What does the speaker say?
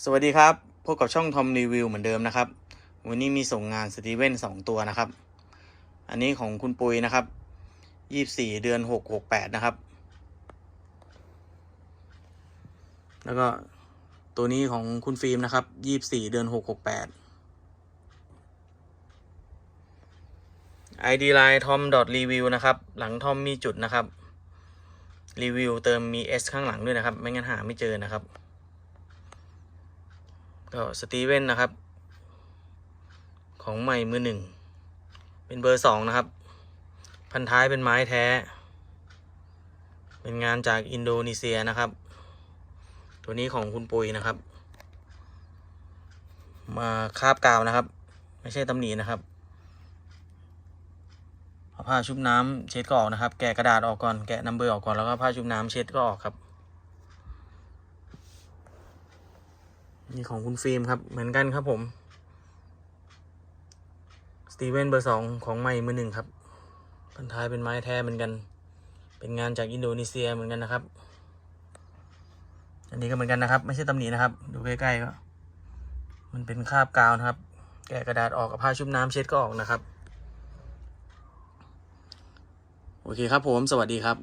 สวัสดีครับพบกับช่องทอมรีวิวเหมือนเดิมนะครับ วันนี้มีส่งงานสตีเว่นสองตัวนะครับ อันนี้ของคุณปุยนะครับยี่สี่เดือนหกหกแปดนะครับ แล้วก็ตัวนี้ของคุณฟิล์มนะครับยี่สี่เดือนหกหกแปด ID line tom dot review นะครับ หลังทอมมีจุดนะครับ รีวิวเติมมี S ข้างหลังด้วยนะครับ ไม่งั้นหาไม่เจอนะครับ ก็สตีเว่นนะครับ ของใหม่มือหนึ่ง เป็นเบอร์สองนะครับ พันท้ายเป็นไม้แท้ เป็นงานจากอินโดนีเซียนะครับ ตัวนี้ของคุณปุยนะครับ มาคาบกาวนะครับ ไม่ใช่ตำหนีนะครับผ้าชุบน้ำเช็ดก็ออกนะครับ แกะกระดาษออกก่อน แกะนัมเบอร์ออกก่อน แล้วก็ผ้าชุบน้ำเช็ดก็ออกครับ นี่ของคุณฟิล์มครับ เหมือนกันครับผม สตีเวนเบอร์สองของใหม่มือหนึ่งครับพันท้ายเป็นไม้แท้เหมือนกัน เป็นงานจากอินโดนีเซียเหมือนกันนะครับ อันนี้ก็เหมือนกันนะครับ ไม่ใช่ตำหนินะครับ ดูใกล้ๆก็ มันเป็นคราบกาวนะครับ แกะกระดาษออกกับผ้าชุบน้ำเช็ดก็ออกนะครับ โอเคครับผม สวัสดีครับ